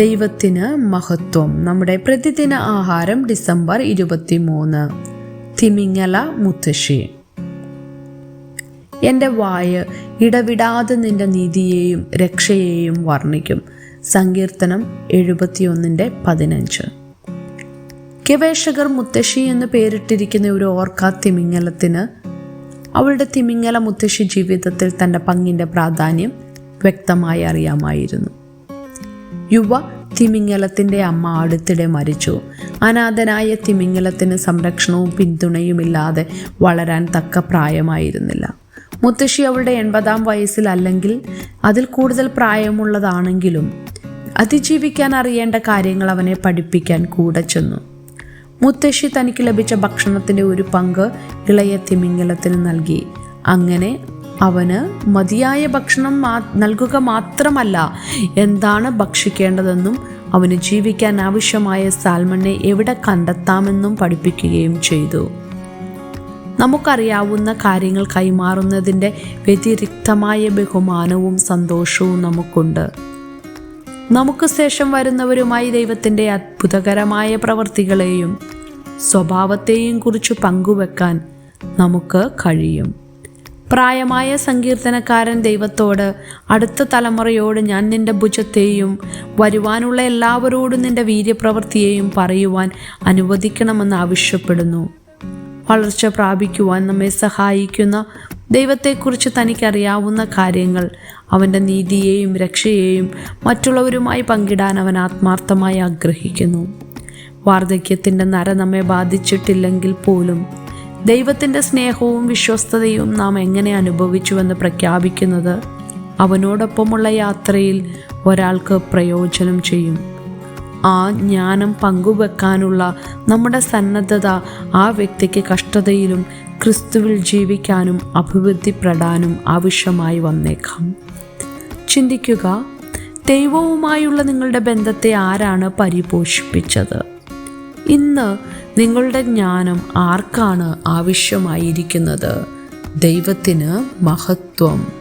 ദൈവത്തിന് മഹത്വം. നമ്മുടെ പ്രതിദിന ആഹാരം ഡിസംബർ ഇരുപത്തി മൂന്ന് തിമിങ്ങല മുത്തശ്ശി. എന്റെ വായ് ഇടവിടാതെ നിന്റെ നീതിയെയും രക്ഷയെയും വർണിക്കും. സങ്കീർത്തനം എഴുപത്തിയൊന്നിന്റെ പതിനഞ്ച്. ഗവേഷകർ മുത്തശ്ശി എന്ന് പേരിട്ടിരിക്കുന്ന ഒരു ഓർക്ക തിമിങ്ങലത്തിന് അവളുടെ തിമിങ്ങല മുത്തശ്ശി ജീവിതത്തിൽ തന്റെ പങ്കിന്റെ പ്രാധാന്യം വ്യക്തമായി അറിയാമായിരുന്നു. യുവ തിമിംഗലത്തിന്റെ അമ്മ അടുത്തിടെ മരിച്ചു. അനാഥനായ തിമിങ്ങലത്തിന് സംരക്ഷണവും പിന്തുണയുമില്ലാതെ വളരാൻ തക്ക പ്രായമായിരുന്നില്ല. മുത്തശ്ശി അവളുടെ എൺപതാം വയസ്സിൽ അല്ലെങ്കിൽ അതിൽ കൂടുതൽ പ്രായമുള്ളതാണെങ്കിലും അതിജീവിക്കാൻ അറിയേണ്ട കാര്യങ്ങൾ അവനെ പഠിപ്പിക്കാൻ കൂടെ ചെന്നു. മുത്തശ്ശി തനിക്ക് ലഭിച്ച ഭക്ഷണത്തിന്റെ ഒരു പങ്ക് ഇളയ തിമിംഗലത്തിന് നൽകി. അങ്ങനെ അവന് മതിയായ ഭക്ഷണം നൽകുക മാത്രമല്ല എന്താണ് ഭക്ഷിക്കേണ്ടതെന്നും അവന് ജീവിക്കാൻ ആവശ്യമായ സാൽമണ്ണെ എവിടെ കണ്ടെത്താമെന്നും പഠിപ്പിക്കുകയും ചെയ്തു. നമുക്കറിയാവുന്ന കാര്യങ്ങൾ കൈമാറുന്നതിന്റെ വ്യതിരിക്തമായ ബഹുമാനവും സന്തോഷവും നമുക്കുണ്ട്. നമുക്ക് ശേഷം വരുന്നവരുമായി ദൈവത്തിന്റെ അത്ഭുതകരമായ പ്രവൃത്തികളെയും സ്വഭാവത്തെയും കുറിച്ച് പങ്കുവെക്കാൻ നമുക്ക് കഴിയും. പ്രായമായ സങ്കീർത്തനക്കാരൻ ദൈവത്തോട് അടുത്ത തലമുറയോട് ഞാൻ നിന്റെ ഭുജത്തെയും വരുവാനുള്ള എല്ലാവരോടും നിന്റെ വീര്യപ്രവൃത്തിയെയും പറയുവാൻ അനുവദിക്കണമെന്ന് ആവശ്യപ്പെടുന്നു. വളർച്ച പ്രാപിക്കുവാൻ നമ്മെ സഹായിക്കുന്ന ദൈവത്തെക്കുറിച്ച് തനിക്കറിയാവുന്ന കാര്യങ്ങൾ അവന്റെ നീതിയെയും രക്ഷയെയും മറ്റുള്ളവരുമായി പങ്കിടാൻ അവൻ ആത്മാർത്ഥമായി ആഗ്രഹിക്കുന്നു. വാർദ്ധക്യത്തിന്റെ നര നമ്മെ ബാധിച്ചിട്ടില്ലെങ്കിൽ പോലും ദൈവത്തിന്റെ സ്നേഹവും വിശ്വസ്തതയും നാം എങ്ങനെ അനുഭവിച്ചുവെന്ന് പ്രഖ്യാപിക്കുന്നത് അവനോടൊപ്പമുള്ള യാത്രയിൽ ഒരാൾക്ക് പ്രയോജനം ചെയ്യും. ആ ജ്ഞാനം പങ്കുവെക്കാനുള്ള നമ്മുടെ സന്നദ്ധത ആ വ്യക്തിക്ക് കഷ്ടതയിലും ക്രിസ്തുവിൽ ജീവിക്കാനും അഭിവൃദ്ധിപ്പെടാനും ആവശ്യമായി വന്നേക്കാം. ചിന്തിക്കുക ദൈവവുമായുള്ള നിങ്ങളുടെ ബന്ധത്തെ ആരാണ് പരിപോഷിപ്പിച്ചത്? ഇന്ന് നിങ്ങളുടെ ജ്ഞാനം ആർക്കാണ് ആവശ്യമായിരിക്കുന്നത്? ദൈവത്തിന് മഹത്വം.